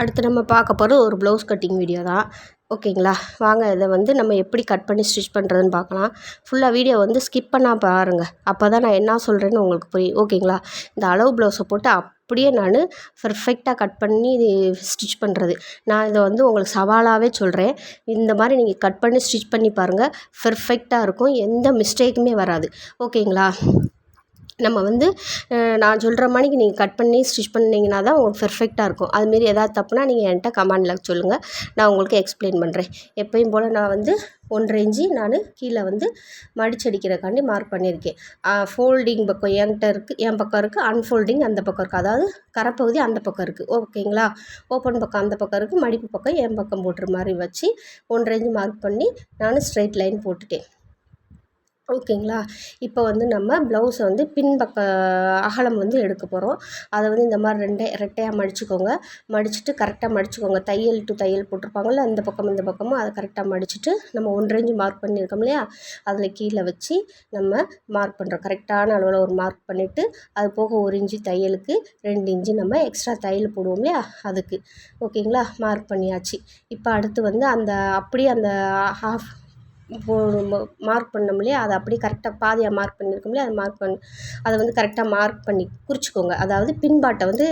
அடுத்து நம்ம பார்க்க போகிறது ஒரு ப்ளவுஸ் கட்டிங் வீடியோ தான். ஓகேங்களா? வாங்க இதை வந்து நம்ம எப்படி கட் பண்ணி ஸ்டிச் பண்ணுறதுன்னு பார்க்கலாம். ஃபுல்லாக வீடியோ வந்து ஸ்கிப் பண்ணால் பாருங்கள் அப்போ தான் நான் என்ன சொல்கிறேன்னு உங்களுக்கு புரியும். ஓகேங்களா? இந்த அளவு ப்ளவுஸை போட்டு அப்படியே நான் பர்ஃபெக்டாக கட் பண்ணி ஸ்டிச் பண்ணுறது நான் இதை வந்து உங்களுக்கு சவாலாகவே சொல்கிறேன் இந்த மாதிரி நீங்கள் கட் பண்ணி ஸ்டிச் பண்ணி பாருங்கள் பர்ஃபெக்டாக இருக்கும். எந்த மிஸ்டேக்குமே வராது. ஓகேங்களா? நம்ம வந்து நான் சொல்கிற மாதிரிக்கு நீங்கள் கட் பண்ணி ஸ்டிச் பண்ணிங்கன்னா தான் உங்களுக்கு பெர்ஃபெக்டாக இருக்கும். அதுமாரி எதாவது தப்புனா நீங்கள் என்கிட்ட கமெண்டில் சொல்லுங்கள் நான் உங்களுக்கு எக்ஸ்பிளைன் பண்ணுறேன் எப்பயும் போல் நான் வந்து ஒன்றரை இஞ்சி நான் கீழே வந்து மடிச்சடிக்கிறக்காண்டி மார்க் பண்ணியிருக்கேன். ஃபோல்டிங் பக்கம் என்கிட்ட இருக்குது என் பக்கம் இருக்குது அன்ஃபோல்டிங் அந்த பக்கம் இருக்குது அதாவது கரப்பகுதி அந்த பக்கம் இருக்குது ஓகேங்களா ஓப்பன் பக்கம் அந்த பக்கம் இருக்குது மடிப்பு பக்கம் என் பக்கம் போட்டுற மாதிரி வச்சு ஒன்றரை இன்ச்சு மார்க் பண்ணி நான் ஸ்ட்ரைட் லைன் போட்டுட்டேன். ஓகேங்களா? இப்போ வந்து நம்ம ப்ளவுஸை வந்து பின்பக்க அகலம் வந்து எடுக்க போகிறோம் அதை வந்து இந்த மாதிரி ரெண்டே ரெட்டையாக மடிச்சுக்கோங்க. மடிச்சுட்டு கரெக்டாக மடிச்சுக்கோங்க. தையல் டு தையல் போட்டிருப்பாங்கள்ல அந்த பக்கம் இந்த பக்கமும் அதை கரெக்டாக மடிச்சுட்டு நம்ம ஒன்றரை மார்க் பண்ணியிருக்கோம் இல்லையா? அதில் கீழே வச்சு நம்ம மார்க் பண்ணுறோம் கரெக்டான அளவில் ஒரு மார்க் பண்ணிவிட்டு அது போக ஒரு இன்ச்சு தையலுக்கு ரெண்டு இன்ச்சு நம்ம எக்ஸ்ட்ரா தையல் போடுவோம் இல்லையா? அதுக்கு. ஓகேங்களா? மார்க் பண்ணியாச்சு. இப்போ அடுத்து வந்து அந்த அப்படியே அந்த ஹாஃப் மார்க் பண்ணோம் இல்லையா? அதை அப்படியே கரெக்டாக பாதியாக மார்க் பண்ணியிருக்கோம் இல்லையா? அதை மார்க் பண்ணி அதை வந்து கரெக்டாக மார்க் பண்ணி குறிச்சிக்கோங்க. அதாவது பின்பாட்டை வந்து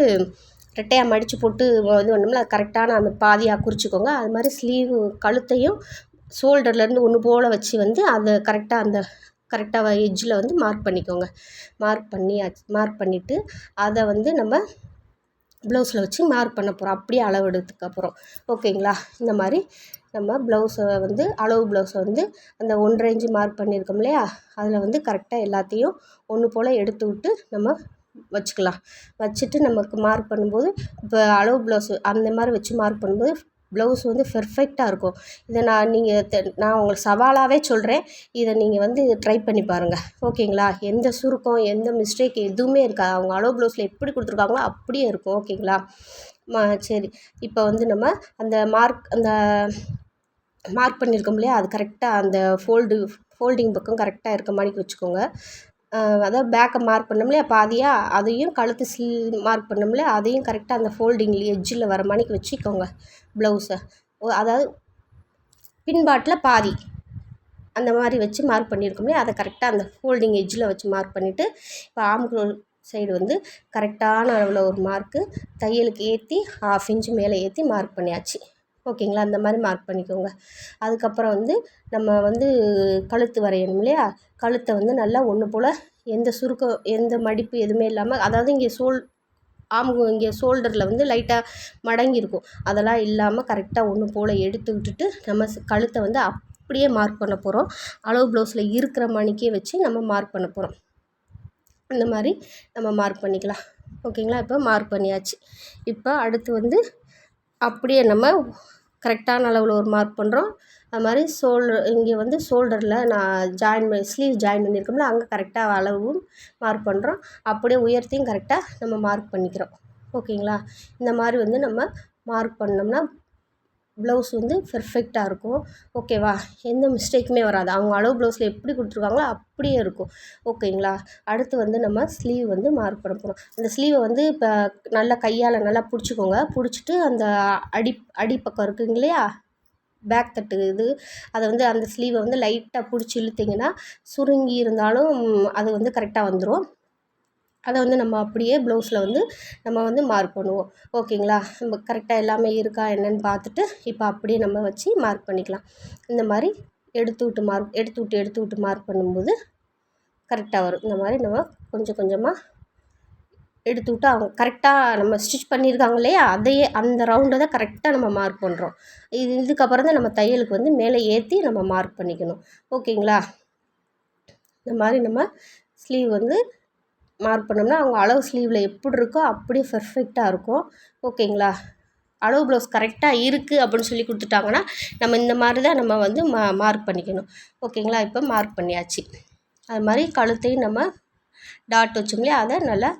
ரெட்டையாக மடித்து போட்டு இது பண்ணோம்ல அது கரெக்டான அந்த பாதியாக குறிச்சிக்கோங்க. அது மாதிரி ஸ்லீவ் கழுத்தையும் ஷோல்டர்லேருந்து ஒன்று போல் வச்சு வந்து அதை கரெக்டாக அந்த கரெக்டாக எட்ஜில் வந்து மார்க் பண்ணிக்கோங்க. மார்க் பண்ணியாச்சு மார்க் பண்ணிவிட்டு அதை வந்து நம்ம ப்ளவுஸில் வச்சு மார்க் பண்ண போகிறோம். அப்படியே அளவு எடுத்ததுக்கப்புறம் ஓகேங்களா? இந்த மாதிரி நம்ம ப்ளவுஸை வந்து அளவு ப்ளவுஸை வந்து அந்த ஒன்றரை இன்ச்சு மார்க் பண்ணியிருக்கோம் இல்லையா? அதில் வந்து கரெக்டாக எல்லாத்தையும் ஒன்று போல் எடுத்து விட்டு நம்ம வச்சுக்கலாம். வச்சுட்டு நமக்கு மார்க் பண்ணும்போது இப்போ அளவு ப்ளவுஸு அந்த மாதிரி வச்சு மார்க் பண்ணும்போது ப்ளவுஸ் வந்து பெர்ஃபெக்டாக இருக்கும். இதை நான் நீங்கள் தெ நான் உங்களுக்கு சவாலாகவே சொல்கிறேன் இதை நீங்கள் வந்து ட்ரை பண்ணி பாருங்கள் ஓகேங்களா? எந்த சுருக்கம் எந்த மிஸ்டேக் எதுவுமே இருக்காது. அவங்க அளவு ப்ளவுஸில் எப்படி கொடுத்துருக்காங்களோ அப்படியே இருக்கும். ஓகேங்களா? மா சரி. இப்போ வந்து நம்ம அந்த மார்க் அந்த மார்க் பண்ணியிருக்கோம் இல்லையா? அது கரெக்டாக அந்த ஃபோல்டு ஃபோல்டிங் பக்கம் கரெக்டாக இருக்க மாதிரி வச்சுக்கோங்க. அதாவது பேக்கை மார்க் பண்ணோம் இல்லையா? பாதியாக அதையும் கழுத்து ஸ்லீவ் மார்க் பண்ணோம் இல்லையா? அதையும் கரெக்டாக அந்த ஃபோல்டிங் எட்ஜில் வர மாதிரிக்கு வச்சுக்கோங்க. ப்ளவுஸை அதாவது பின்பாட்டில் பாதி. அந்த மாதிரி வச்சு மார்க் பண்ணியிருக்கோம் இல்லையா? அதை கரெக்டாக அந்த ஃபோல்டிங் எட்ஜில் வச்சு மார்க் பண்ணிவிட்டு இப்போ ஆம்கோல் சைடு வந்து கரெக்டான அளவில் ஒரு மார்க்கு தையலுக்கு ஏற்றி ஹாஃப் இன்ச்சு மேலே ஏற்றி மார்க் பண்ணியாச்சு. ஓகேங்களா? அந்த மாதிரி மார்க் பண்ணிக்கோங்க. அதுக்கப்புறம் வந்து நம்ம வந்து கழுத்து வரையணும் இல்லையா? கழுத்தை வந்து நல்லா ஒன்று போல் எந்த சுருக்கம் எந்த மடிப்பு எதுவுமே இல்லாமல் அதாவது இங்கே சோல் ஆமுகம் இங்கே ஷோல்டரில் வந்து லைட்டாக மடங்கியிருக்கும். அதெல்லாம் இல்லாமல் கரெக்டாக ஒன்று போல் எடுத்து விட்டுட்டு நம்ம கழுத்தை வந்து அப்படியே மார்க் பண்ண போகிறோம் அளவு ப்ளவுஸில் இருக்கிற மணிக்கே வச்சு நம்ம மார்க் பண்ண போகிறோம் இந்த மாதிரி நம்ம மார்க் பண்ணிக்கலாம். ஓகேங்களா இப்போ மார்க் பண்ணியாச்சு. இப்போ அடுத்து வந்து அப்படியே நம்ம கரெக்டான அளவில் ஒரு மார்க் பண்ணுறோம் அது மாதிரி ஷோல்டர் இங்கே வந்து ஷோல்டரில் நான் ஜாயின் பண்ணி ஸ்லீவ் ஜாயின் பண்ணியிருக்கோம்ல அங்கே கரெக்டாக அளவும் மார்க் பண்ணுறோம் அப்படியே உயரத்தையும் கரெக்டாக நம்ம மார்க் பண்ணிக்கிறோம். ஓகேங்களா? இந்த மாதிரி வந்து நம்ம மார்க் பண்ணோம்னா ப்ளவுஸ் வந்து பெர்ஃபெக்டாக இருக்கும். ஓகேவா? எந்த மிஸ்டேக்குமே வராது. அவங்க அளவு ப்ளவுஸில் எப்படி கொடுத்துருக்காங்களோ அப்படியே இருக்கும். ஓகேங்களா? அடுத்து வந்து நம்ம ஸ்லீவ் வந்து மார்க் பண்ண போகிறோம் அந்த ஸ்லீவை வந்து இப்போ நல்லா கையால் நல்லா பிடிச்சிக்கோங்க. பிடிச்சிட்டு அந்த அடி அடிப்பக்கம் இருக்குங்க இல்லையா? பேக் தட்டு இது அதை வந்து அந்த ஸ்லீவை வந்து லைட்டாக பிடிச்சி இழுத்திங்கன்னா சுருங்கி இருந்தாலும் அது வந்து கரெக்டாக வந்துடும் அதை வந்து நம்ம அப்படியே ப்ளவுஸில் வந்து நம்ம வந்து மார்க் பண்ணுவோம். ஓகேங்களா? நம்ம கரெக்டாக எல்லாமே இருக்கா என்னன்னு பார்த்துட்டு இப்போ அப்படியே நம்ம வச்சு மார்க் பண்ணிக்கலாம். இந்த மாதிரி எடுத்து விட்டு மார்க் எடுத்து விட்டு எடுத்து விட்டு மார்க் பண்ணும்போது கரெக்டாக வரும். இந்த மாதிரி நம்ம கொஞ்சம் கொஞ்சமாக எடுத்து விட்டு அவங்க கரெக்டாக நம்ம ஸ்டிச் பண்ணியிருக்காங்க இல்லையா? அதையே அந்த ரவுண்டை தான் கரெக்டாக நம்ம மார்க் பண்ணுறோம் இது இதுக்கப்புறம் தான் நம்ம தையலுக்கு வந்து மேலே ஏற்றி நம்ம மார்க் பண்ணிக்கணும். ஓகேங்களா? இந்த மாதிரி நம்ம ஸ்லீவ் வந்து மார்க் பண்ணோம்னா அவங்க அளவு ஸ்லீவில் எப்படி இருக்கோ அப்படியே பெர்ஃபெக்டாக இருக்கும். ஓகேங்களா? அளவு ப்ளவுஸ் கரெக்டாக இருக்குது அப்படின்னு சொல்லி கொடுத்துட்டாங்கன்னா நம்ம இந்த மாதிரி தான் நம்ம வந்து மா மார்க் பண்ணிக்கணும். ஓகேங்களா? இப்போ மார்க் பண்ணியாச்சு. அது மாதிரி கழுத்தையும் நம்ம டாட் வச்சோம்லையே அதை நல்லா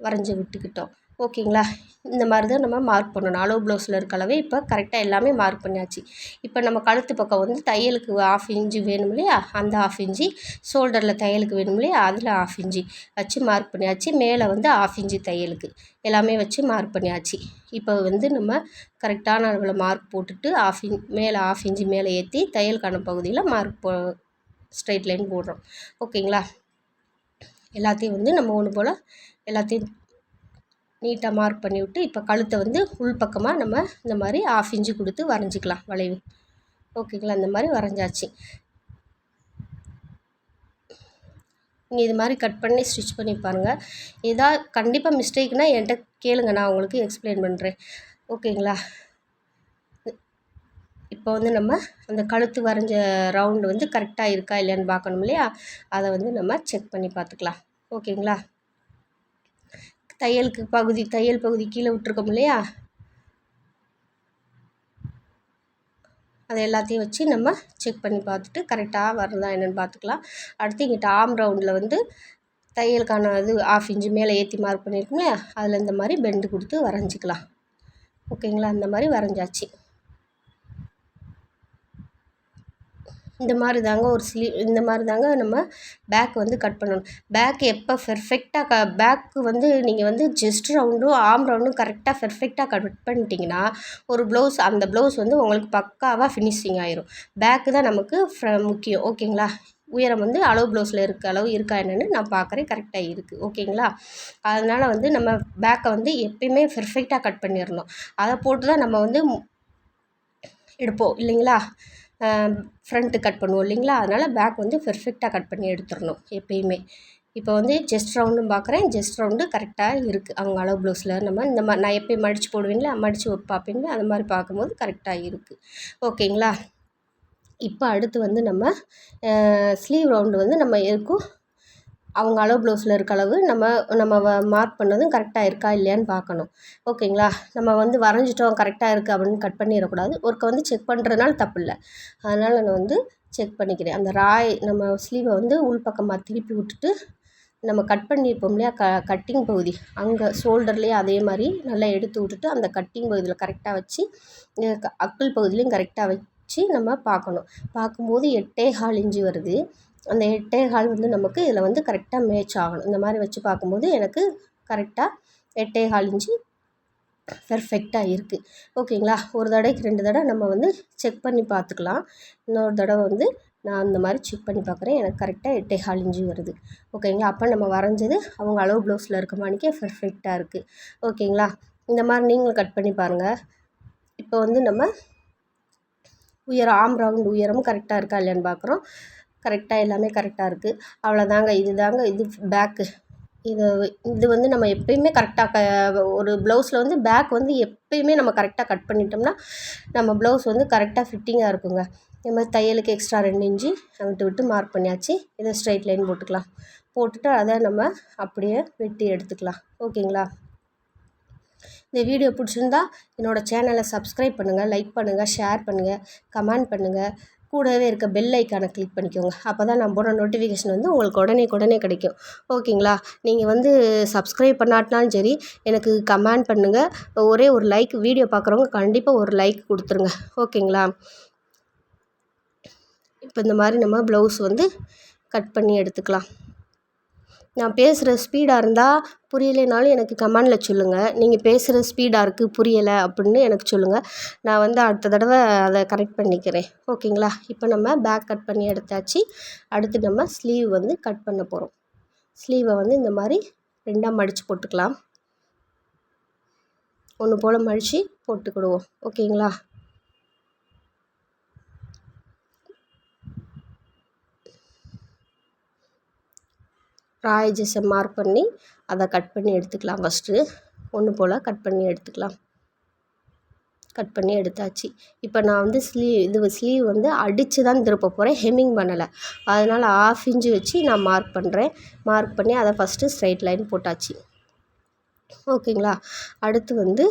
வரைஞ்சி விட்டுக்கிட்டோம். ஓகேங்களா? இந்த மாதிரி தான் நம்ம மார்க் பண்ணணும். அளவு ப்ளவுஸில் இருக்க அளவே இப்போ கரெக்டாக எல்லாமே மார்க் பண்ணியாச்சு. இப்போ நம்ம கழுத்து பக்கம் வந்து தையலுக்கு ஆஃப் இன்ச்சு வேணும் இல்லையா? அந்த ஆஃப் இன்ச்சு ஷோல்டரில் தையலுக்கு வேணும் இல்லையா? அதில் ஆஃப் இன்ச்சு வச்சு மார்க் பண்ணியாச்சு. மேலே வந்து ஆஃப் இன்ச்சு தையலுக்கு. எல்லாமே வச்சு மார்க் பண்ணியாச்சு. இப்போ வந்து நம்ம கரெக்டான அளவில் மார்க் போட்டுட்டு ஆஃப் இன் மேலே ஆஃப் இன்ச்சு மேலே ஏற்றி தையலுக்கான பகுதியில் மார்க் போ ஸ்ட்ரெயிட் லைன் போடுறோம். ஓகேங்களா? எல்லாத்தையும் வந்து நம்ம ஒன்று போல் எல்லாத்தையும் நீட்டாக மார்க் பண்ணிவிட்டு இப்போ கழுத்தை வந்து உள் பக்கமாக நம்ம இந்த மாதிரி ஆஃப் இன்ச்சு கொடுத்து வரைஞ்சிக்கலாம் வளைவு. ஓகேங்களா இந்த மாதிரி வரைஞ்சாச்சு. நீங்கள் இது மாதிரி கட் பண்ணி ஸ்டிச் பண்ணி பாருங்கள் ஏதாவது கண்டிப்பாக மிஸ்டேக்னால் என்கிட்ட கேளுங்க. நான் உங்களுக்கு எக்ஸ்பிளைன் பண்ணுறேன் ஓகேங்களா இப்போ வந்து நம்ம அந்த கழுத்து வரைஞ்ச ரவுண்டு வந்து கரெக்டாக இருக்கா இல்லையான்னு பார்க்கணும் இல்லையா? அதை வந்து நம்ம செக் பண்ணி பார்த்துக்கலாம். ஓகேங்களா? தையலுக்கு பகுதி தையல் பகுதி கீழே விட்ருக்கோம் இல்லையா? அதை எல்லாத்தையும் வச்சு நம்ம செக் பண்ணி பார்த்துட்டு கரெக்டாக வருதா என்னென்னு பார்த்துக்கலாம். அடுத்து இங்கிட்ட ஆம் ரவுண்டில் வந்து தையலுக்கான இது ஆஃப் இன்ச்சு மேலே ஏற்றி மார்க் பண்ணியிருக்கோம் இல்லையா? அதில் இந்த மாதிரி பெண்டு கொடுத்து வரைஞ்சிக்கலாம். ஓகேங்களா? அந்த மாதிரி வரைஞ்சாச்சு. இந்த மாதிரி தாங்க ஒரு ஸ்லீவ் இந்த மாதிரி தாங்க நம்ம பேக் வந்து கட் பண்ணணும். பேக் எப்போ பெர்ஃபெக்டாக க பேக்கு வந்து நீங்கள் வந்து ஜஸ்ட் ரவுண்டும் ஆம் ரவுண்டும் கரெக்டாக பெர்ஃபெக்டாக கட் பண்ணிட்டீங்கன்னா ஒரு ப்ளவுஸ் அந்த ப்ளவுஸ் வந்து உங்களுக்கு பக்காவாக ஃபினிஷிங் ஆயிரும். பேக்கு தான் நமக்கு ஃப்ர முக்கியம். ஓகேங்களா உயரம் வந்து அளவு ப்ளவுஸில் இருக்க. அளவு இருக்கா என்னென்னு நான் பார்க்குறேன். கரெக்டாக இருக்குது ஓகேங்களா அதனால் வந்து நம்ம பேக்கை வந்து எப்பயுமே பெர்ஃபெக்டாக கட் பண்ணிடணும். அதை போட்டு தான் நம்ம வந்து எடுப்போம். இல்லைங்களா? ஃப்ரண்ட்டு கட் பண்ணுவோம் இல்லைங்களா? அதனால் பேக் வந்து பெர்ஃபெக்டாக கட் பண்ணி எடுத்துடணும் எப்பயுமே. இப்போ வந்து ஜஸ்ட் ரவுண்டும் பார்க்குறேன் ஜஸ்ட் ரவுண்டு கரெக்டாக இருக்குது அவங்க அளவு ப்ளவுஸில் நம்ம இந்த மாதிரி நான் எப்போயும் மடித்து போடுவீங்களா? மடித்து பார்ப்பீங்களா அந்த மாதிரி பார்க்கும்போது கரெக்டாக இருக்குது ஓகேங்களா? இப்போ அடுத்து வந்து நம்ம ஸ்லீவ் ரவுண்டு வந்து நம்ம இருக்கும் அவங்க அளவு ப்ளவுஸில் இருக்க அளவு நம்ம நம்ம வ மார்க் பண்ணதும் கரெக்டாக இருக்கா இல்லையான்னு பார்க்கணும். ஓகேங்களா நம்ம வந்து வரைஞ்சிட்டோம் கரெக்டாக இருக்குது அப்படின்னு கட் பண்ணிடக்கூடாது. ஒருக்க வந்து செக் பண்ணுறதுனால தப்பு இல்லை அதனால் நான் வந்து செக் பண்ணிக்கிறேன். அந்த ராய் நம்ம ஸ்லீவை வந்து உள் பக்கமாக திருப்பி விட்டுட்டு நம்ம கட் பண்ணியிருப்போம் இல்லையா? க கட்டிங் பகுதி. அங்கே ஷோல்டர்லேயே அதே மாதிரி நல்லா எடுத்து விட்டுட்டு அந்த கட்டிங் பகுதியில் கரெக்டாக வச்சு அக்கல் பகுதியிலையும் கரெக்டாக வச்சு நம்ம பார்க்கணும். பார்க்கும்போது எட்டே கால் இஞ்சி வருது. அந்த எட்டே கால் வந்து நமக்கு இதில் வந்து கரெக்டாக மேட்ச் ஆகணும். இந்த மாதிரி வச்சு பார்க்கும்போது எனக்கு கரெக்டாக எட்டே கால் இன்ச்சு பெர்ஃபெக்டாக இருக்குது ஓகேங்களா ஒரு தடவைக்கு ரெண்டு தடவை நம்ம வந்து செக் பண்ணி பார்த்துக்கலாம். இன்னொரு தடவை வந்து நான் அந்த மாதிரி செக் பண்ணி பார்க்குறேன். எனக்கு கரெக்டாக எட்டே கால் இன்ச்சு வருது. ஓகேங்களா அப்போ நம்ம வரைஞ்சது அவங்க அளவு ப்ளவுஸில் இருக்க மாணிக்கே பெர்ஃபெக்டாக இருக்குது ஓகேங்களா இந்த மாதிரி நீங்களும் கட் பண்ணி பாருங்கள் இப்போ வந்து நம்ம உயரம் ஆம் ரவுண்ட் உயரமும் கரெக்டாக இருக்கா இல்லையான்னு பார்க்குறோம். கரெக்டாக எல்லாமே கரெக்டாக இருக்குது அவ்வளோதாங்க இது தாங்க இது பேக்கு இது இது வந்து நம்ம எப்பயுமே கரெக்டாக க ஒரு ப்ளவுஸில் வந்து பேக் வந்து எப்பயுமே நம்ம கரெக்டாக கட் பண்ணிட்டோம்னா நம்ம ப்ளவுஸ் வந்து கரெக்டாக ஃபிட்டிங்காக இருக்குங்க. இது மாதிரி தையலுக்கு எக்ஸ்ட்ரா ரெண்டு இன்ச்சு விட்டு விட்டு மார்க் பண்ணியாச்சு. இதை ஸ்ட்ரைட் லைன் போட்டுக்கலாம். போட்டுட்டு அதை நம்ம அப்படியே வெட்டி எடுத்துக்கலாம். ஓகேங்களா? இந்த வீடியோ பிடிச்சிருந்தா என்னோடய சேனலை சப்ஸ்கிரைப் பண்ணுங்கள் லைக் பண்ணுங்கள் ஷேர் பண்ணுங்கள் கமெண்ட் பண்ணுங்கள் கூடவே இருக்க பெல் ஐக்கானை கிளிக் பண்ணிக்கோங்க. அப்போ தான் நான் போடுற நோட்டிஃபிகேஷன் வந்து உங்களுக்கு உடனே உடனே கிடைக்கும். ஓகேங்களா நீங்கள் வந்து சப்ஸ்கிரைப் பண்ணாட்டினாலும் சரி எனக்கு கமெண்ட் பண்ணுங்கள் ஒரே ஒரு லைக் வீடியோ பார்க்குறவங்க கண்டிப்பாக ஒரு லைக் கொடுத்துருங்க. ஓகேங்களா இப்போ இந்த மாதிரி நம்ம ப்ளவுஸ் வந்து கட் பண்ணி எடுத்துக்கலாம். நான் பேசுகிற ஸ்பீடாக இருந்தால் புரியலைனாலும் எனக்கு கமெண்டில் சொல்லுங்கள். நீங்கள் பேசுகிற ஸ்பீடாக இருக்குது புரியலை அப்படின்னு எனக்கு சொல்லுங்கள். நான் வந்து அடுத்த தடவை அதை கரெக்ட் பண்ணிக்கிறேன். ஓகேங்களா? இப்போ நம்ம பேக் கட் பண்ணி எடுத்தாச்சு. அடுத்து நம்ம ஸ்லீவ் வந்து கட் பண்ண போகிறோம். ஸ்லீவை வந்து இந்த மாதிரி ரெண்டாக மடித்து போட்டுக்கலாம். ஒன்று போல் மடித்து போட்டுக்கிடுவோம். ஓகேங்களா? ராயஜஸை மார்க் பண்ணி அதை கட் பண்ணி எடுத்துக்கலாம் ஃபஸ்ட்டு ஒன்று போல் கட் பண்ணி எடுத்துக்கலாம். கட் பண்ணி எடுத்தாச்சு. இப்போ நான் வந்து ஸ்லீவ் இது ஸ்லீவ் வந்து அடித்து தான் திருப்ப போகிறேன் ஹெம்மிங் பண்ணலை. அதனால் ஆஃப் இன்ச்சு வச்சு நான் மார்க் பண்ணுறேன் மார்க் பண்ணி அதை ஃபஸ்ட்டு ஸ்ட்ரைட் லைன் போட்டாச்சு. ஓகேங்களா? அடுத்து வந்து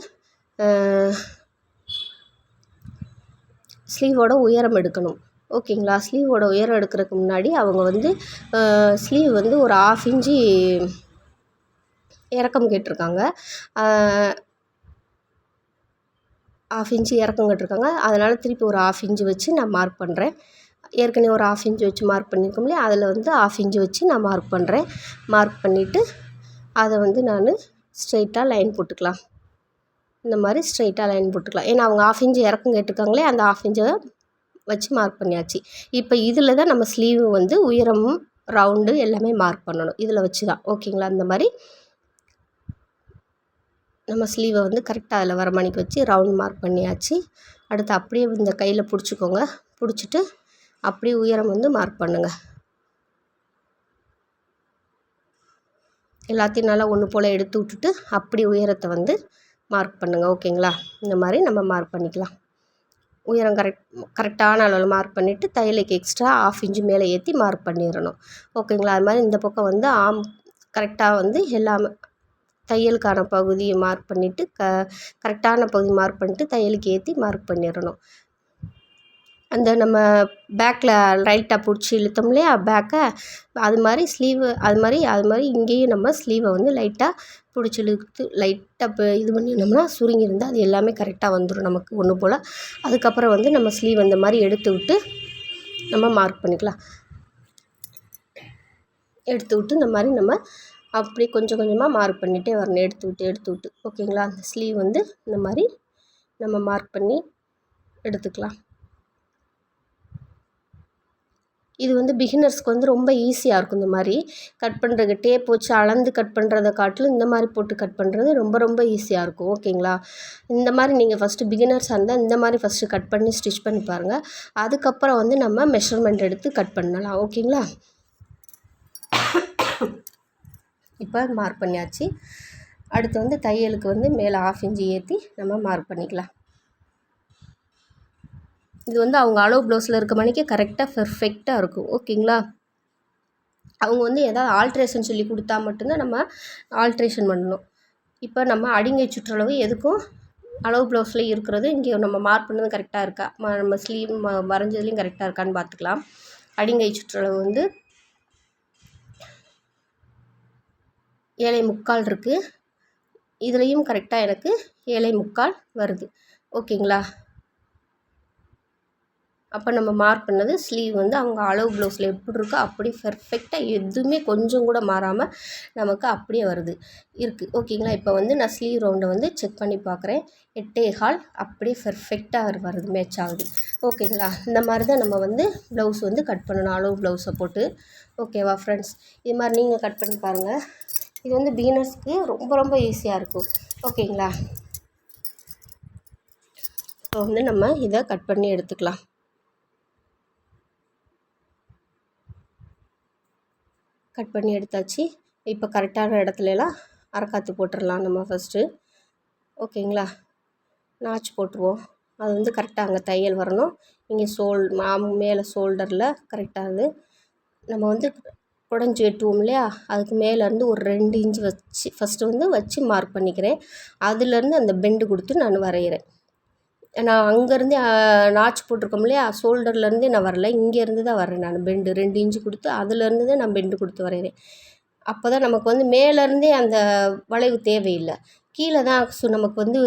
ஸ்லீவோட உயரம் எடுக்கணும். ஓகேங்களா? ஸ்லீவோட உயரம் எடுக்கிறதுக்கு முன்னாடி அவங்க வந்து ஸ்லீவ் வந்து ஒரு ஆஃப் இன்ச்சி இறக்கம் கேட்டிருக்காங்க. ஆஃப் இன்ச்சு இறக்கம் கேட்டிருக்காங்க. அதனால் திருப்பி ஒரு ஆஃப் இன்ச்சு வச்சு நான் மார்க் பண்ணுறேன் ஏற்கனவே ஒரு ஆஃப் இன்ச்சு வச்சு மார்க் பண்ணியிருக்கோம் இல்லையா அதில் வந்து ஆஃப் இன்ச்சு வச்சு நான் மார்க் பண்ணுறேன் மார்க் பண்ணிவிட்டு அதை வந்து நான் ஸ்ட்ரெயிட்டாக லைன் போட்டுக்கலாம். இந்த மாதிரி ஸ்ட்ரெயிட்டாக லைன் போட்டுக்கலாம். ஏன்னா அவங்க ஆஃப் இன்ச்சு இறக்கம் கேட்டிருக்காங்களே அந்த ஆஃப் இன்ச்சை வச்சு மார்க் பண்ணியாச்சு. இப்போ இதில் தான் நம்ம ஸ்லீவ் வந்து உயரமும் ரவுண்டு எல்லாமே மார்க் பண்ணணும். இதில் வச்சு தான். ஓகேங்களா இந்த மாதிரி நம்ம ஸ்லீவை வந்து கரெக்டாக அதில் வர மணிக்கு வச்சு ரவுண்ட் மார்க் பண்ணியாச்சு. அடுத்து அப்படியே இந்த கையில் பிடிச்சிக்கோங்க. பிடிச்சிட்டு அப்படியே உயரம் வந்து மார்க் பண்ணுங்கள் எல்லாத்தையும் நல்லா ஒன்று போல் எடுத்து விட்டுட்டு அப்படி உயரத்தை வந்து மார்க் பண்ணுங்கள் ஓகேங்களா இந்த மாதிரி நம்ம மார்க் பண்ணிக்கலாம். உயரம் கரெக்ட் கரெக்டான அளவில் மார்க் பண்ணிவிட்டு தையலுக்கு எக்ஸ்ட்ரா ஆஃப் இன்ச்சு மேலே ஏற்றி மார்க் பண்ணிடணும். ஓகேங்களா? அது மாதிரி இந்த பக்கம் வந்து ஆம் கரெக்டாக வந்து எல்லாமே தையலுக்கான பகுதியை மார்க் பண்ணிவிட்டு க கரெக்டான பகுதி மார்க் பண்ணிட்டு தையலுக்கு ஏற்றி மார்க் பண்ணிடணும். அந்த நம்ம பேக்கில் லைட்டாக பிடிச்சி இழுத்தோம் இல்லையா? பேக்கை அது மாதிரி ஸ்லீவு அது மாதிரி அது மாதிரி இங்கேயும் நம்ம ஸ்லீவை வந்து லைட்டாக பிடிச்சி இழுத்து லைட்டாக இப்போ இது பண்ணினோம்னா சுருங்கி இருந்தால் அது எல்லாமே கரெக்டாக வந்துடும் நமக்கு ஒன்று போல். அதுக்கப்புறம் வந்து நம்ம ஸ்லீவ் அந்த மாதிரி எடுத்து விட்டு நம்ம மார்க் பண்ணிக்கலாம். எடுத்து விட்டு இந்த மாதிரி நம்ம அப்படி கொஞ்சம் கொஞ்சமாக மார்க் பண்ணிகிட்டே வரணும். எடுத்து விட்டு எடுத்து விட்டு. ஓகேங்களா அந்த ஸ்லீவ் வந்து இந்த மாதிரி நம்ம மார்க் பண்ணி எடுத்துக்கலாம். இது வந்து பிகினர்ஸ்க்கு வந்து ரொம்ப ஈஸியாக இருக்கும் இந்த மாதிரி. கட் பண்ணுறதுக்கு டேப் வச்சு அளந்து கட் பண்ணுறத காட்டிலும் இந்த மாதிரி போட்டு கட் பண்ணுறது ரொம்ப ரொம்ப ஈஸியாக இருக்கும். ஓகேங்களா இந்த மாதிரி நீங்கள் ஃபஸ்ட்டு பிகினர்ஸாக இருந்தால் இந்த மாதிரி ஃபஸ்ட்டு கட் பண்ணி ஸ்டிச் பண்ணி பாருங்கள் அதுக்கப்புறம் வந்து நம்ம மெஷர்மெண்ட் எடுத்து கட் பண்ணலாம். ஓகேங்களா இப்போ மார்க் பண்ணியாச்சு. அடுத்து வந்து தையலுக்கு வந்து மேலே ஆஃப் இன்ச்சு ஏற்றி நம்ம மார்க் பண்ணிக்கலாம். இது வந்து அவங்க அளவு ப்ளவுஸில் இருக்க மணிக்கு கரெக்டாக பெர்ஃபெக்டாக இருக்கும். ஓகேங்களா? அவங்க வந்து எதாவது ஆல்ட்ரேஷன் சொல்லி கொடுத்தா மட்டும்தான் நம்ம ஆல்ட்ரேஷன் பண்ணணும். இப்போ நம்ம அடிங்கை சுற்றளவு எதுக்கும் அளவு ப்ளவுஸில் இருக்கிறது இங்கே நம்ம மார்க் பண்ணது கரெக்டாக இருக்கா? ம நம்ம ஸ்லீவ் ம வரைஞ்சதுலேயும் கரெக்டாக இருக்கான்னு பார்த்துக்கலாம். அடிங்கை சுற்றளவு வந்து ஏழை முக்கால் இருக்குது இதுலேயும் கரெக்டாக எனக்கு ஏழை முக்கால் வருது. ஓகேங்களா? அப்போ நம்ம மார்க் பண்ணது ஸ்லீவ் வந்து அவங்க அளவு ப்ளவுஸில் எப்படி இருக்கோ அப்படி பெர்ஃபெக்டாக எதுவுமே கொஞ்சம் கூட மாறாமல் நமக்கு அப்படியே வருது. இருக்குது ஓகேங்களா இப்போ வந்து நான் ஸ்லீவ் ரவுண்டை வந்து செக் பண்ணி பார்க்குறேன் எட்டே ஹால் அப்படியே பெர்ஃபெக்டாக வருது மேட்ச் ஆகுது. ஓகேங்களா இந்த மாதிரி தான் நம்ம வந்து ப்ளவுஸ் வந்து கட் பண்ணணும். அளவு ப்ளவுஸை போட்டு. ஓகேவா ஃப்ரெண்ட்ஸ் இது மாதிரி நீங்கள் கட் பண்ணி பாருங்கள் இது வந்து பிகினர்ஸ்க்கு ரொம்ப ரொம்ப ஈஸியாக இருக்கும். ஓகேங்களா இப்போ வந்து நம்ம இதை கட் பண்ணி எடுத்துக்கலாம். கட் பண்ணி எடுத்தாச்சு. இப்போ கரெக்டான இடத்துலலாம் அரைக்காத்து போட்டுடலாம் நம்ம ஃபஸ்ட்டு ஓகேங்களா? நாச் போட்டுருவோம். அது வந்து கரெக்டாக அங்கே தையல் வரணும். இங்கே சோல் மேலே ஷோல்டரில் கரெக்டாக அது. நம்ம வந்து குடஞ்சி வெட்டுவோம் இல்லையா? அதுக்கு மேலேருந்து ஒரு ரெண்டு இன்ச்சு வச்சு ஃபஸ்ட்டு வந்து வச்சு மார்க் பண்ணிக்கிறேன். அதுலேருந்து அந்த பெண்டு கொடுத்து நான் வரைகிறேன் நான் அங்கேருந்து நாச் போட்டிருக்கோம் இல்லையா? ஷோல்டர்லேருந்தே நான் வரல. இங்கேருந்து தான் வரேன் நான். பெண்டு ரெண்டு இன்ச்சு கொடுத்து அதுலேருந்து தான் நான் பெண்டு கொடுத்து வரைகிறேன் அப்போ தான் நமக்கு வந்து மேலேருந்தே அந்த வளைவு தேவையில்லை. கீழே தான் சு நமக்கு வந்து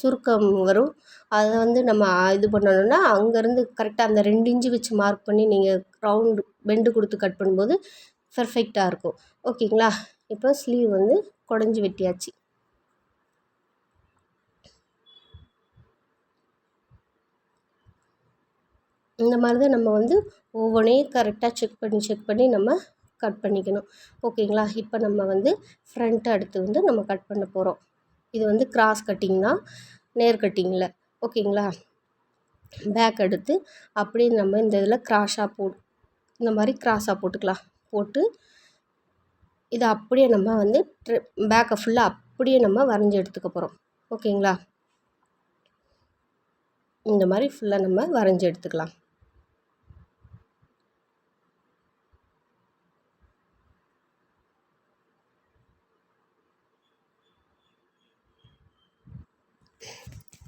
சுருக்கம் வரும். அதை வந்து நம்ம இது பண்ணணும்னா அங்கேருந்து கரெக்டாக அந்த ரெண்டு இன்ச்சு வச்சு மார்க் பண்ணி நீங்கள் ரவுண்டு பெண்டு கொடுத்து கட் பண்ணும்போது பெர்ஃபெக்டாக இருக்கும். ஓகேங்களா? இப்போ ஸ்லீவ் வந்து குடஞ்சி வெட்டியாச்சு. இந்த மாதிரி தான் நம்ம வந்து ஒவ்வொன்றையும் கரெக்டாக செக் பண்ணி செக் பண்ணி நம்ம கட் பண்ணிக்கணும். ஓகேங்களா இப்போ நம்ம வந்து ஃப்ரண்ட்டு அடுத்து வந்து நம்ம கட் பண்ண போகிறோம் இது வந்து கிராஸ் கட்டிங் தான் நேர் கட்டிங்கில் ஓகேங்களா பேக் எடுத்து அப்படியே நம்ம இந்த இதில் கிராஸாக போ இந்த மாதிரி கிராஸாக போட்டுக்கலாம். போட்டு இதை அப்படியே நம்ம வந்து பேக்கை ஃபுல்லாக அப்படியே நம்ம வரைஞ்சி எடுத்துக்க போகிறோம் ஓகேங்களா இந்த மாதிரி ஃபுல்லாக நம்ம வரைஞ்சி எடுத்துக்கலாம்.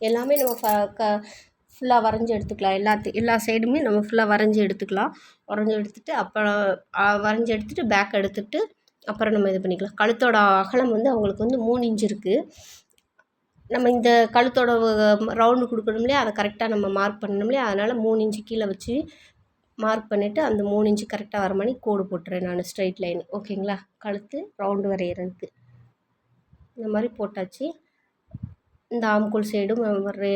எல்லாமே நம்ம ஃப க ஃபுல்லாக வரைஞ்சி எடுத்துக்கலாம். எல்லாத்து எல்லா சைடுமே நம்ம ஃபுல்லாக வரைஞ்சி எடுத்துக்கலாம். வரைஞ்சி எடுத்துகிட்டு அப்புறம் வரைஞ்சி எடுத்துகிட்டு பேக் எடுத்துகிட்டு அப்புறம் நம்ம இது பண்ணிக்கலாம். கழுத்தோட அகலம் வந்து அவங்களுக்கு வந்து மூணு இன்ச் இருக்குது நம்ம இந்த கழுத்தோட ரவுண்டு கொடுக்கணும் இல்லையா? அதை கரெக்டாக நம்ம மார்க் பண்ணணும் இல்லையா? அதனால் மூணு இன்ச்சு கீழே வச்சு மார்க் பண்ணிவிட்டு அந்த மூணு இன்ச்சு கரெக்டாக வர மாதிரி கோடு போட்டுறேன் நான் ஸ்ட்ரைட் லைன் ஓகேங்களா கழுத்து ரவுண்டு வரைகிறதுக்கு இந்த மாதிரி போட்டாச்சு. இந்த ஆம்கூல் சைடும் ரே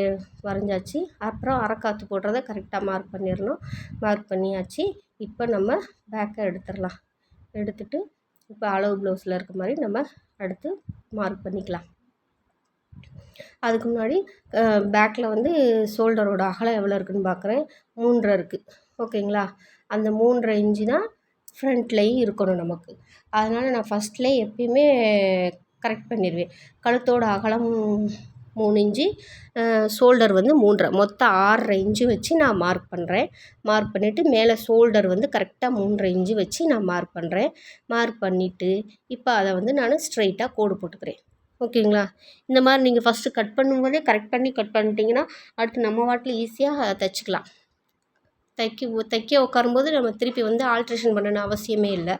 வரைஞ்சாச்சு. அப்புறம் அரைக்காத்து போடுறத கரெக்டாக மார்க் பண்ணிடணும் மார்க் பண்ணியாச்சு. இப்போ நம்ம பேக்கை எடுத்துடலாம் எடுத்துட்டு இப்போ அளவு ப்ளவுஸில் இருக்க மாதிரி நம்ம அடுத்து மார்க் பண்ணிக்கலாம். அதுக்கு முன்னாடி பேக்கில் வந்து ஷோல்டரோட அகலம் எவ்வளோ இருக்குதுன்னு பார்க்குறேன் மூன்றரை இருக்குது ஓகேங்களா? அந்த மூன்றரை இன்ச்சு தான் ஃப்ரண்ட்லேயும் இருக்கணும் நமக்கு. அதனால் நான் ஃபஸ்ட்லேயே எப்பயுமே கரெக்ட் பண்ணிடுவேன் கழுத்தோட அகலம் மூணு இன்ச்சு ஷோல்டர் வந்து மூன்றரை. மொத்தம் ஆறரை இன்ச்சு வச்சு நான் மார்க் பண்ணுறேன் மார்க் பண்ணிவிட்டு மேலே ஷோல்டர் வந்து கரெக்டாக மூன்றரை இன்ச்சு வச்சு நான் மார்க் பண்ணுறேன் மார்க் பண்ணிவிட்டு இப்போ அதை வந்து நான் ஸ்ட்ரைட்டாக கோடு போட்டுக்கிறேன். ஓகேங்களா? இந்த மாதிரி நீங்கள் ஃபஸ்ட்டு கட் பண்ணும்போதே கரெக்ட் பண்ணி கட் பண்ணிட்டீங்கன்னா அடுத்து நம்ம வாட்டில் ஈஸியாக தைச்சிக்கலாம். தைக்க தைக்க உட்காரும்போது நம்ம திருப்பி வந்து ஆல்ட்ரேஷன் பண்ணணும் அவசியமே இல்லை.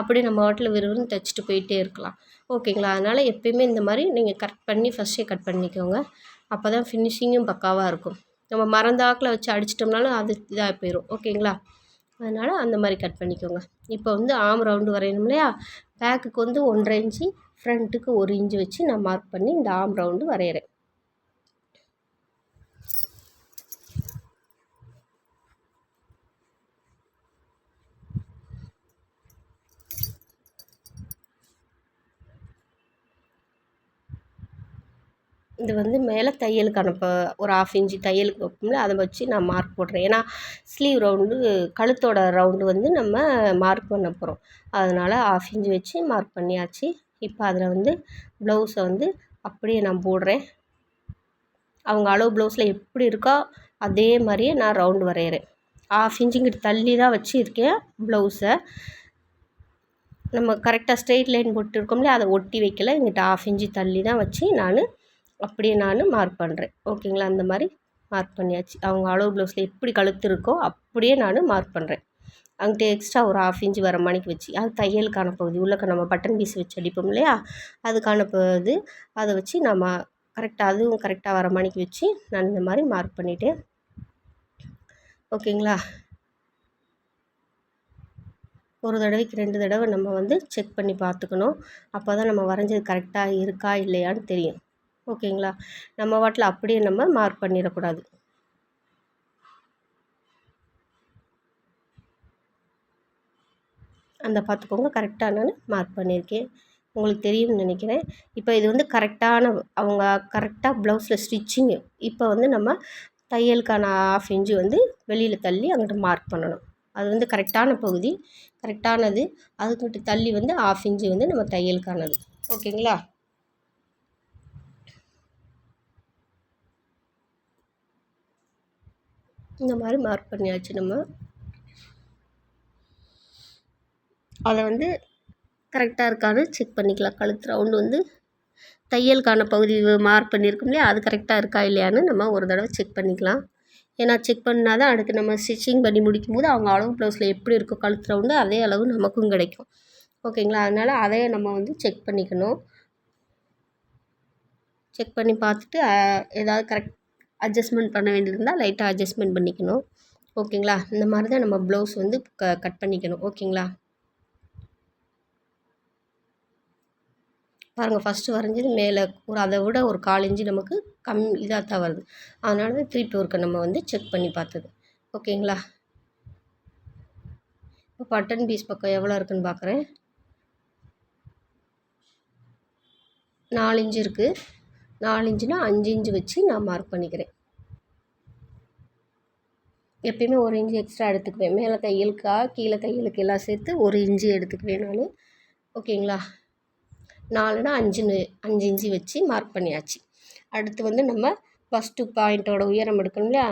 அப்படியே நம்ம வாட்டில் விறுவிறுன்னு தைச்சிட்டு போயிட்டே இருக்கலாம். ஓகேங்களா? அதனால் எப்பயுமே இந்த மாதிரி நீங்கள் கட் பண்ணி ஃபஸ்ட்டே கட் பண்ணிக்கோங்க. அப்போ தான் ஃபினிஷிங்கும் பக்காவாக இருக்கும். நம்ம மறந்தாக்கில் வச்சு அடிச்சிட்டோம்னாலும் அது இதாக போயிடும் ஓகேங்களா? அதனால் அந்த மாதிரி கட் பண்ணிக்கோங்க. இப்போ வந்து ஆம் ரவுண்டு வரையணும் இல்லையா? பேக்குக்கு வந்து ஒன்றரை இன்ச்சு ஃப்ரண்ட்டுக்கு ஒரு இன்ச்சு வச்சு நான் மார்க் பண்ணி இந்த ஆம் ரவுண்டு வரைகிறேன் இது வந்து மேலே தையலுக்கான இப்போ ஒரு ஆஃப் இன்ச்சு தையலுக்கு வைப்போம்ல அதை வச்சு நான் மார்க் போடுறேன். ஏன்னா ஸ்லீவ் ரவுண்டு கழுத்தோட ரவுண்டு வந்து நம்ம மார்க் பண்ண போகிறோம் அதனால் ஆஃப் இன்ச்சு வச்சு மார்க் பண்ணியாச்சு. இப்போ அதில் வந்து ப்ளவுஸை வந்து அப்படியே நான் போடுறேன். அவங்க அளவு ப்ளவுஸில் எப்படி இருக்கோ அதே மாதிரியே நான் ரவுண்டு வரைகிறேன் ஆஃப் இன்ச்சுங்கிட்ட தள்ளி தான் வச்சுருக்கேன் ப்ளவுஸை நம்ம கரெக்டாக ஸ்ட்ரெயிட் லைன் போட்டுருக்கோம்ல அதை ஒட்டி வைக்கல. இங்கிட்ட ஆஃப் இன்ச்சு தள்ளி தான் வச்சு நான் அப்படியே நான் மார்க் பண்ணுறேன் ஓகேங்களா அந்த மாதிரி மார்க் பண்ணியாச்சு. அவங்க அளவு ப்ளவுஸில் எப்படி கழுத்து இருக்கோ அப்படியே நான் மார்க் பண்ணுறேன் அங்கிட்ட எக்ஸ்ட்ரா ஒரு ஆஃப் இன்ச் வர மணிக்கு வச்சு அது தையலுக்கான பகுதி. உள்ளக்க நம்ம பட்டன் பீஸ் வச்சு அடிப்போம் இல்லையா? அதுக்கான பகுதி அதை வச்சு நம்ம கரெக்டாக அதுவும் கரெக்டாக வர மணிக்கு வச்சு நான் இந்த மாதிரி மார்க் பண்ணிவிட்டேன் ஓகேங்களா ஒரு தடவைக்கு ரெண்டு தடவை நம்ம வந்து செக் பண்ணி பார்த்துக்கணும். அப்போ தான் நம்ம வரைஞ்சது கரெக்டாக இருக்கா இல்லையான்னு தெரியும். ஓகேங்களா? நம்ம வாட்டில் அப்படியே நம்ம மார்க் பண்ணிடக்கூடாது. அந்த பார்த்துக்கோங்க கரெக்டாக நான் மார்க் பண்ணியிருக்கேன். உங்களுக்கு தெரியும்னு நினைக்கிறேன். இப்போ இது வந்து கரெக்டான அவங்க கரெக்டாக ப்ளவுஸில் ஸ்டிச்சிங்கு இப்போ வந்து நம்ம தையலுக்கான ஆஃப் இன்ச்சு வந்து வெளியில் தள்ளி அங்கிட்ட மார்க் பண்ணணும். அது வந்து கரெக்டான பகுதி கரெக்டானது அதுக்கிட்ட தள்ளி வந்து ஆஃப் இன்ச்சு வந்து நம்ம தையலுக்கானது. ஓகேங்களா? இந்த மாதிரி மார்க் பண்ணியாச்சு நம்ம. அதை வந்து கரெக்டாக இருக்கான்னு செக் பண்ணிக்கலாம். கழுத்து ரவுண்டு வந்து தையலுக்கான பகுதி மார்க் பண்ணியிருக்கோம் இல்லையா? அது கரெக்டாக இருக்கா இல்லையான்னு நம்ம ஒரு தடவை செக் பண்ணிக்கலாம். ஏன்னா செக் பண்ணால் தான் அடுத்து நம்ம ஸ்டிச்சிங் பண்ணி முடிக்கும் போது அவங்க அளவு ப்ளவுஸில் எப்படி இருக்கோ கழுத்து ரவுண்டு அதே அளவு நமக்கும் கிடைக்கும். ஓகேங்களா? அதனால் அதையே நம்ம வந்து செக் பண்ணிக்கணும். செக் பண்ணி பார்த்துட்டு ஏதாவது கரெக்ட் அட்ஜஸ்ட்மெண்ட் பண்ண வேண்டியது இருந்தால் லைட்டாக அட்ஜஸ்ட்மெண்ட் பண்ணிக்கணும். ஓகேங்களா? இந்த மாதிரி தான் நம்ம ப்ளவுஸ் வந்து க கட் பண்ணிக்கணும். ஓகேங்களா? பாருங்கள் ஃபஸ்ட்டு வரைஞ்சது மேலே ஒரு அதை விட ஒரு கால் இன்ச்சு நமக்கு கம் இதாக தான் வருது. அதனால தான் திருப்பி ஒருக்க நம்ம வந்து செக் பண்ணி பார்த்தது. ஓகேங்களா? இப்போ பட்டன் பீஸ் பக்கம் எவ்வளோ இருக்குதுன்னு பார்க்குறேன். நாலு இன்ச்சு இருக்குது நாலு இன்ச்சுனா அஞ்சு இன்ச்சு வச்சு நான் மார்க் பண்ணிக்கிறேன். எப்பயுமே ஒரு இன்ச்சு எக்ஸ்ட்ரா எடுத்துக்குவேன். மேலே தையலுக்கா கீழே தையலுக்கு எல்லாம் சேர்த்து ஒரு இன்ச்சு எடுத்துக்குவேன் நான். ஓகேங்களா நாலுனா அஞ்சுன்னு அஞ்சு இன்ச்சு வச்சு மார்க் பண்ணியாச்சு. அடுத்து வந்து நம்ம ஃபஸ்ட்டு பாயிண்ட்டோட உயரம் எடுக்கணும் இல்லையா?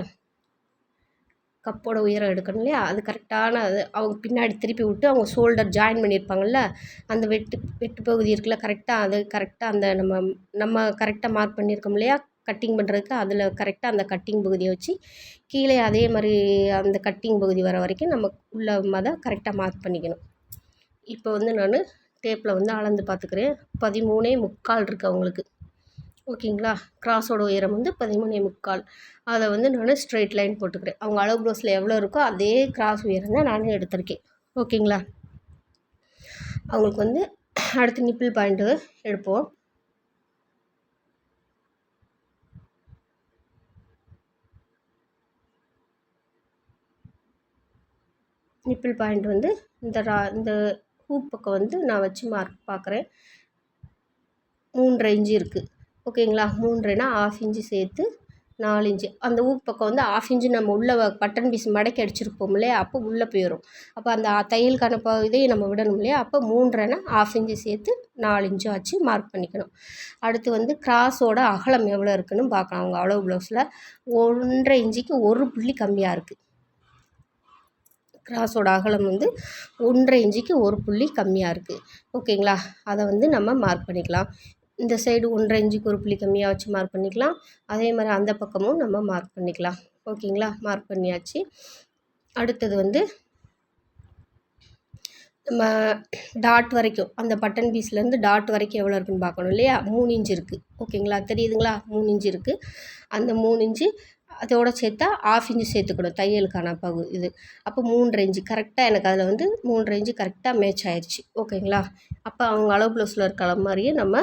கப்போட உயரம் எடுக்கணும் இல்லையா? அது கரெக்டான அது. அவங்க பின்னாடி திருப்பி விட்டு அவங்க ஷோல்டர் ஜாயின் பண்ணியிருப்பாங்கள்ல அந்த வெட்டு வெட்டு பகுதி இருக்குல்ல? கரெக்டாக அது கரெக்டாக அந்த நம்ம நம்ம கரெக்டாக மார்க் பண்ணியிருக்கோம் இல்லையா? கட்டிங் பண்ணுறதுக்கு அதில் கரெக்டாக அந்த கட்டிங் பகுதியை வச்சு கீழே அதே மாதிரி அந்த கட்டிங் பகுதி வர வரைக்கும் நம்ம உள்ள மத கரெக்டாக மார்க் பண்ணிக்கணும். இப்போ வந்து நான் டேப்பில் வந்து அளந்து பார்த்துக்கிறேன். பதிமூணே முக்கால் இருக்குது அவங்களுக்கு. ஓகேங்களா? கிராஸோட உயரம் வந்து பதிமூணே முக்கால். அதை வந்து நான் ஸ்ட்ரெயிட் லைன் போட்டுக்கிறேன். அவங்க அளவு ப்ளவுஸில் எவ்வளோ இருக்கோ அதே கிராஸ் உயரம் தான் நானே எடுத்திருக்கேன். ஓகேங்களா? அவங்களுக்கு வந்து அடுத்து நிப்பிள் பாயிண்ட்டு எடுப்போம். நிப்பிள் பாயிண்ட் வந்து இந்த ரா இந்த ஹூப் பக்கம் வந்து நான் வச்சு மார்க் பார்க்குறேன் மூன்று இன்ச்சு இருக்குது ஓகேங்களா? மூன்றுனா ஆஃப் இன்ச்சு சேர்த்து நாலு இன்ச்சு. அந்த ஊக்கு பக்கம் வந்து ஆஃப் இன்ச்சு நம்ம உள்ளே பட்டன் பீஸ் மடக்கி அடிச்சிருப்போம் இல்லையா? அப்போ உள்ளே போயிடும் அப்போ அந்த தையலுக்கான ப இதையும் நம்ம விடணும் இல்லையா? அப்போ மூன்றுனா ஆஃப் இன்ச்சு சேர்த்து நாலு இன்ச்சு ஆச்சு மார்க் பண்ணிக்கணும். அடுத்து வந்து கிராஸோட அகலம் எவ்வளோ இருக்குன்னு பார்க்கலாம். அவங்க அவ்வளோ ப்ளவுஸில் ஒன்றரை இன்ச்சுக்கு ஒரு புள்ளி கம்மியாக இருக்குது கிராஸோட அகலம் வந்து ஒன்றரை இன்ச்சுக்கு ஒரு புள்ளி கம்மியாக இருக்குது ஓகேங்களா? அதை வந்து நம்ம மார்க் பண்ணிக்கலாம். இந்த சைடு ஒன்றரை இன்ச்சுக்கு ஒரு புள்ளி கம்மியாக வச்சு மார்க் பண்ணிக்கலாம். அதே மாதிரி அந்த பக்கமும் நம்ம மார்க் பண்ணிக்கலாம். ஓகேங்களா? மார்க் பண்ணியாச்சு. அடுத்தது வந்து நம்ம டாட் வரைக்கும் அந்த பட்டன் பீஸ்லேருந்து டாட் வரைக்கும் எவ்வளோ இருக்குன்னு பார்க்கணும் இல்லையா? மூணு இன்ச்சு இருக்குது ஓகேங்களா? தெரியுதுங்களா? மூணு இன்ச்சு இருக்குது அந்த மூணு இன்ச்சு அதோடு சேர்த்தா ஆஃப் இன்ச்சு சேர்த்துக்கணும். தையலுக்கான பகு இது. அப்போ மூன்றரை இன்ச்சு. கரெக்டாக எனக்கு அதில் வந்து மூன்றரை இன்ச்சு கரெக்டாக மேட்ச் ஆயிடுச்சு ஓகேங்களா? அப்போ அவங்க அளவு ப்ளவுஸில் இருக்கிற மாதிரியே நம்ம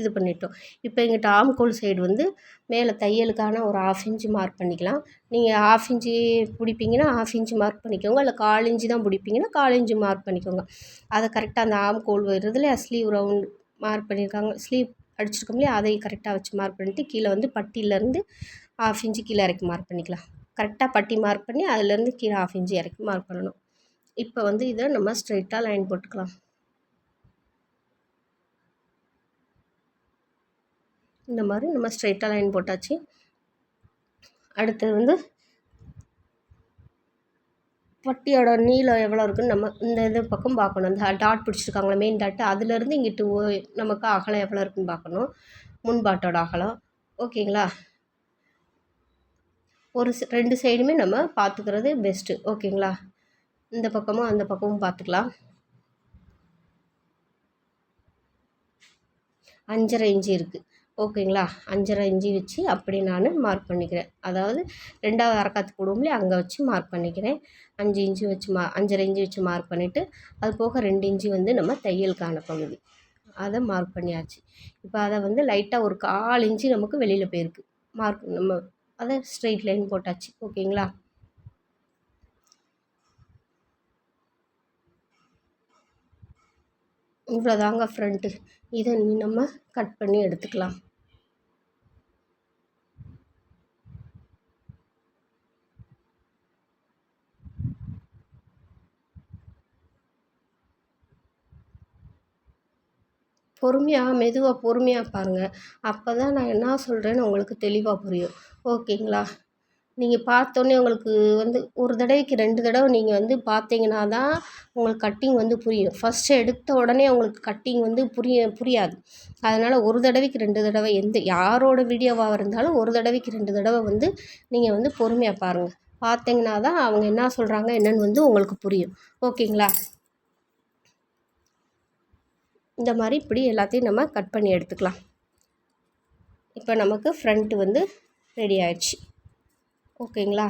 இது பண்ணிட்டோம். இப்போ எங்கிட்ட ஆம்கோல் சைடு வந்து மேலே தையலுக்கான ஒரு ஆஃப் இன்ச்சு மார்க் பண்ணிக்கலாம். நீங்கள் ஆஃப் இன்ச்சு பிடிப்பீங்கன்னா ஆஃப் இன்ச்சு மார்க் பண்ணிக்கோங்க. இல்லை கால் இன்ச்சு தான் பிடிப்பீங்கன்னா கால் இன்ச்சு மார்க் பண்ணிக்கோங்க. அதை கரெக்டாக அந்த ஆம்கோல் வருதுல ஸ்லீவ் ரவுண்ட் மார்க் பண்ணியிருக்காங்க. ஸ்லீவ் அடிச்சிருக்கோம் இல்லையா? அதை கரெக்டாக வச்சு மார்க் பண்ணிவிட்டு கீழே வந்து பட்டியிலேருந்து ஆஃப் இன்ச்சு கீழே இறக்கி மார்க் பண்ணிக்கலாம். கரெக்டாக பட்டி மார்க் பண்ணி அதுலேருந்து கீழே ஆஃப் இன்ச்சு இறக்கி மார்க் பண்ணணும். இப்போ வந்து இதை நம்ம ஸ்ட்ரைட்டாக லைன் போட்டுக்கலாம். இந்த மாதிரி நம்ம ஸ்ட்ரைட்டாக லைன் போட்டாச்சு. அடுத்தது வந்து பட்டியோட நீளம் எவ்வளோ இருக்குன்னு நம்ம இந்த இது பக்கம் பார்க்கணும். இந்த டாட் பிடிச்சிருக்காங்களா மெயின் டாட்டு அதுலேருந்து இங்கிட்டு நமக்கு அகலம் எவ்வளோ இருக்குன்னு பார்க்கணும். முன்பாட்டோட அகலம். ஓகேங்களா ஒரு ரெண்டு சைடுமே நம்ம பார்த்துக்கிறது பெஸ்ட்டு ஓகேங்களா இந்த பக்கமும் அந்த பக்கமும் பார்த்துக்கலாம். அஞ்சரை இன்ச்சு இருக்குது ஓகேங்களா? அஞ்சரை இஞ்சி வச்சு அப்படி நான் மார்க் பண்ணிக்கிறேன். அதாவது ரெண்டாவது அரைக்காத்து போடுவோம் அங்கே வச்சு மார்க் பண்ணிக்கிறேன். அஞ்சு இன்ச்சு வச்சு மா அஞ்சரை இஞ்சி வச்சு மார்க் பண்ணிவிட்டு அது போக ரெண்டு இஞ்சி வந்து நம்ம தையலுக்கான பகுதி. அதை மார்க் பண்ணியாச்சு. இப்போ அதை வந்து லைட்டாக ஒரு கால் இன்ச்சு நமக்கு வெளியில் போயிருக்கு. மார்க் நம்ம அதை ஸ்ட்ரெயிட் லைன் போட்டாச்சு. ஓகேங்களா? இவ்வளோதாங்க ஃப்ரண்ட்டு இதை நம்ம கட் பண்ணி எடுத்துக்கலாம். பொறுமையாக மெதுவாக பொறுமையாக பாருங்கள் அப்போ தான் நான் என்ன சொல்கிறேன்னு உங்களுக்கு தெளிவாக புரியும். ஓகேங்களா? நீங்கள் பார்த்தோன்னே உங்களுக்கு வந்து ஒரு தடவைக்கு ரெண்டு தடவை நீங்கள் வந்து பார்த்தீங்கன்னா தான் உங்களுக்கு கட்டிங் வந்து புரியும். ஃபஸ்ட்டு எடுத்த உடனே உங்களுக்கு கட்டிங் வந்து புரிய புரியாது. அதனால் ஒரு தடவைக்கு ரெண்டு தடவை எந்த யாரோட வீடியோவாக இருந்தாலும் ஒரு தடவைக்கு ரெண்டு தடவை வந்து நீங்கள் வந்து பொறுமையாக பாருங்கள் பார்த்தீங்கன்னா தான் அவங்க என்ன சொல்கிறாங்க என்னென்னு வந்து உங்களுக்கு புரியும். ஓகேங்களா? இந்த மாதிரி இப்படி எல்லாத்தையும் நம்ம கட் பண்ணி எடுத்துக்கலாம். இப்போ நமக்கு ஃப்ரண்ட்டு வந்து ரெடி ஆயிடுச்சு. ஓகேங்களா?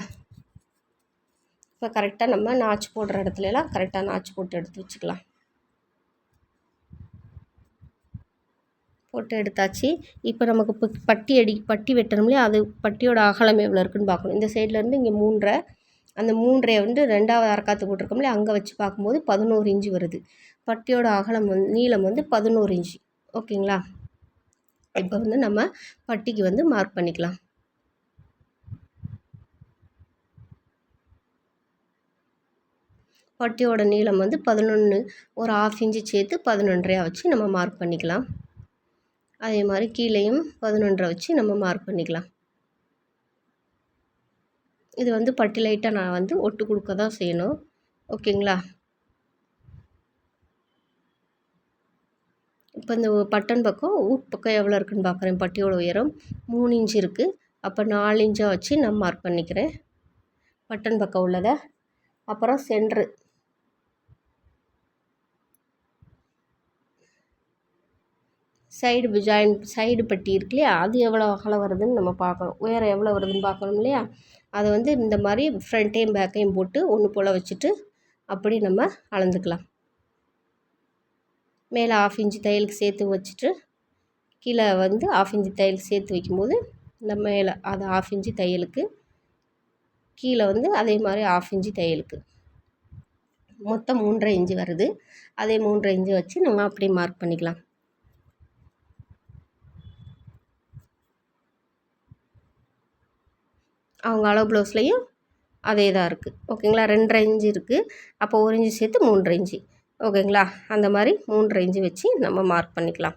இப்போ கரெக்டாக நம்ம நாச்சு போடுற இடத்துலலாம் கரெக்டாக நாச்சு போட்டு எடுத்து வச்சுக்கலாம். போட்டு எடுத்தாச்சு. இப்போ நமக்கு இப்போ பட்டி அடி பட்டி வெட்டணும்லையே அது பட்டியோட அகலம் எவ்வளோ இருக்குன்னு பார்க்கணும். இந்த சைட்லேருந்து இங்கே மூன்றரை அந்த மூன்றையை வந்து ரெண்டாவது அரைக்காத்து போட்டிருக்கோம்ல அங்கே வச்சு பார்க்கும்போது பதினோரு இன்ச்சு வருது. பட்டியோட அகலம் வந்து நீளம் வந்து பதினோரு இன்ச்சு. ஓகேங்களா? இப்போ வந்து நம்ம பட்டிக்கு வந்து மார்க் பண்ணிக்கலாம். பட்டியோட நீளம் வந்து பதினொன்று ஒரு ஆஃப் இன்ச்சு சேர்த்து பதினொன்றரையா வச்சு நம்ம மார்க் பண்ணிக்கலாம். அதே மாதிரி கீழேயும் பதினொன்றரை வச்சு நம்ம மார்க் பண்ணிக்கலாம். இது வந்து பட்டி லைட்டாக நான் வந்து ஒட்டு கொடுக்க தான் செய்யணும். ஓகேங்களா? இப்போ இந்த பட்டன் பக்கம் ஊக் பக்கம் எவ்வளோ இருக்குதுன்னு பார்க்குறேன். பட்டியோட உயரம் மூணு இன்ச்சு இருக்குது அப்போ நாலு இன்ச்சாக வச்சு நான் மார்க் பண்ணிக்கிறேன். பட்டன் பக்கம் உள்ளதை. அப்புறம் சென்ட்ரு சைடு ஜாயின் சைடு பட்டி இருக்கு இல்லையா? அது எவ்வளோ அகலம் வருதுன்னு நம்ம பார்க்கணும். உயரம் எவ்வளோ வருதுன்னு பார்க்கணும் இல்லையா? அதை வந்து இந்த மாதிரி ஃப்ரண்ட்டையும் பேக்கையும் போட்டு ஒன்று போல் வச்சுட்டு அப்படி நம்ம அளந்துக்கலாம். மேலே ஆஃப் இன்ச்சு தையலுக்கு சேர்த்து வச்சுட்டு கீழே வந்து ஆஃப் இன்ச்சு தையலுக்கு சேர்த்து வைக்கும்போது இந்த மேலே அது ஆஃப் இன்ச்சு தையலுக்கு கீழே வந்து அதே மாதிரி ஆஃப் இன்ச்சு தையலுக்கு. மொத்தம் மூன்றரை இன்ச்சு வருது. அதே மூன்றரை இன்ச்சு வச்சு நம்ம அப்படியே மார்க் பண்ணிக்கலாம். அவங்க அளவு ப்ளவுஸ்லேயும் அதே தான் இருக்குது ஓகேங்களா ரெண்டரை இன்ச்சு இருக்குது அப்போ ஒரு இன்ச்சு சேர்த்து மூன்றரை இன்ச்சு ஓகேங்களா? அந்த மாதிரி மூணு இன்ச்சு வச்சு நம்ம மார்க் பண்ணிக்கலாம்.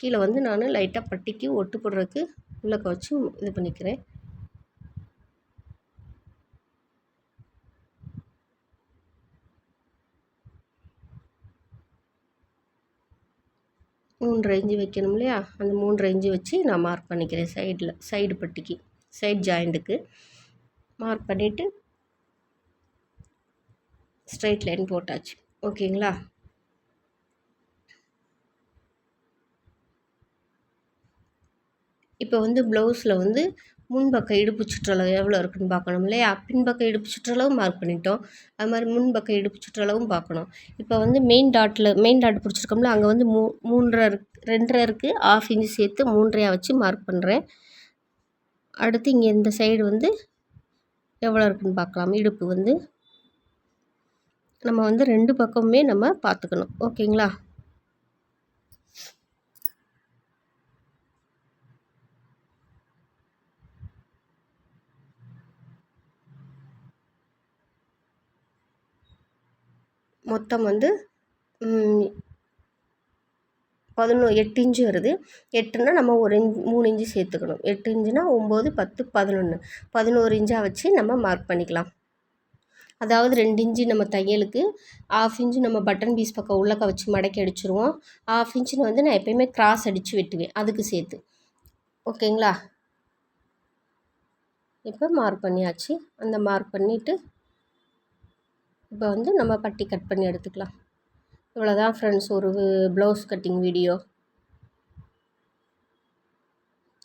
கீழே வந்து நான் லைட்டாக பட்டிக்கு ஒட்டு போடுறதுக்கு உள்ளக்க வச்சு இது பண்ணிக்கிறேன். மூன்று இஞ்சி வைக்கணும் இல்லையா? அந்த மூன்று இஞ்சி வச்சு நான் மார்க் பண்ணிக்கிறேன் சைடில் சைடு பட்டிக்கு சைட் ஜாயிண்ட்டுக்கு மார்க் பண்ணிவிட்டு ஸ்ட்ரைட் லைன் போட்டாச்சு. ஓகேங்களா இப்போ வந்து ப்ளவுஸில் வந்து முன்பக்க இடுப்பு சுற்றளவு எவ்வளோ இருக்குதுன்னு பார்க்கணும் இல்லையா? பின்பக்க இடுப்பு சுற்றளவும் மார்க் பண்ணிட்டோம். அது மாதிரி முன்பக்க இடுப்பு சுற்றளவும் பார்க்கணும். இப்போ வந்து மெயின் டாட்டில் மெயின் டாட் பிடிச்சிருக்கோம்ல அங்கே வந்து மூ மூன்றரை இருக்கு ரெண்டரை இருக்குது ஆஃப் இன்ச்சு சேர்த்து மூன்றையாக வச்சு மார்க் பண்ணுறேன் அடுத்து இங்கே இந்த சைடு வந்து எவ்வளோ இருக்குதுன்னு பார்க்கலாம். இடுப்பு வந்து நம்ம வந்து ரெண்டு பக்கமுமே நம்ம பார்த்துக்கணும். ஓகேங்களா? மொத்தம் வந்து பதினோ எட்டு இன்ச்சு வருது. எட்டுன்னா நம்ம ஒரு இன்ச் மூணு இன்ச்சு சேர்த்துக்கணும். எட்டு இன்ச்சுனா ஒம்பது பத்து பதினொன்று பதினோரு இன்ச்சாக வச்சு நம்ம மார்க் பண்ணிக்கலாம். அதாவது ரெண்டு இன்ச்சு நம்ம தையலுக்கு ஆஃப் இன்ச்சு நம்ம பட்டன் பீஸ் பக்கம் உள்ளக்க வச்சு மடக்கி அடிச்சிருவோம். ஆஃப் இன்ச்சுன்னு வந்து நான் எப்போயுமே கிராஸ் அடித்து வெட்டுவேன். அதுக்கு சேர்த்து. ஓகேங்களா? இப்போ மார்க் பண்ணியாச்சு. அந்த மார்க் பண்ணிவிட்டு இப்போ வந்து நம்ம பட்டி கட் பண்ணி எடுத்துக்கலாம். இவ்வளோதான் ஃப்ரெண்ட்ஸ் ஒரு ப்ளவுஸ் கட்டிங் வீடியோ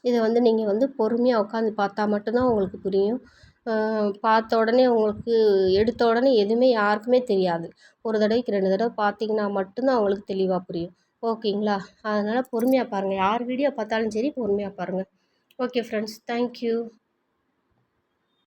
இதை வந்து நீங்கள் வந்து பொறுமையாக உட்காந்து பார்த்தா மட்டும்தான் உங்களுக்கு புரியும். பார்த்த உடனே உங்களுக்கு எடுத்த உடனே எதுவுமே யாருக்குமே தெரியாது. ஒரு தடவைக்கு ரெண்டு தடவை பார்த்தீங்கன்னா மட்டும்தான் உங்களுக்கு தெளிவாக புரியும். ஓகேங்களா? அதனால் பொறுமையாக பாருங்கள் யார் வீடியோ பார்த்தாலும் சரி பொறுமையாக பாருங்கள் ஓகே ஃப்ரெண்ட்ஸ் தேங்க்யூ